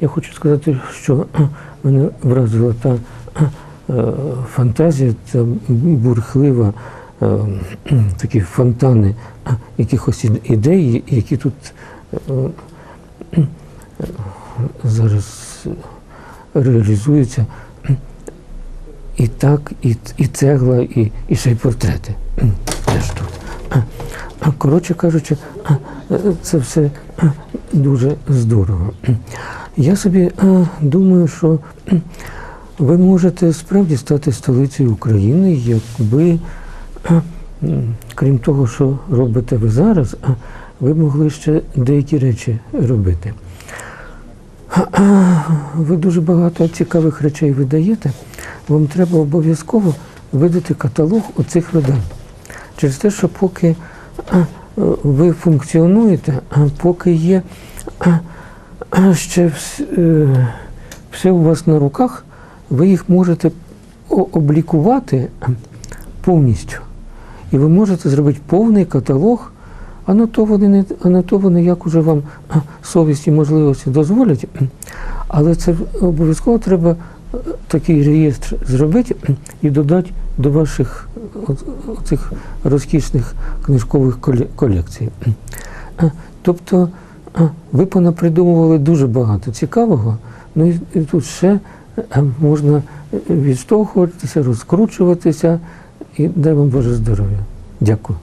Я хочу сказати, що мене вразила та е, фантазія, та бурхлива, е, такі фонтани якихось ідей, які тут е, зараз реалізуються. І так, і, і цегла, і, і ще й портрети. Теж тут. Коротше кажучи, це все дуже здорово. Я собі а, думаю, що ви можете справді стати столицею України, якби, а, крім того, що робите ви зараз, ви могли ще деякі речі робити. Ви дуже багато цікавих речей видаєте. Вам треба обов'язково видати каталог оцих видань. Через те, що поки е, ви функціонуєте, поки є ще е, все у вас на руках, ви їх можете облікувати повністю. І ви можете зробити повний каталог, анотований, не анотований, як уже вам совість і можливості дозволять. Але це обов'язково треба е, такий реєстр зробити і додати до ваших цих розкішних книжкових колекцій. Тобто а, ви понапридумували дуже багато цікавого, ну і, тут ще е, можна відштовхуватися, розкручуватися і дай вам Боже здоров'я. Дякую.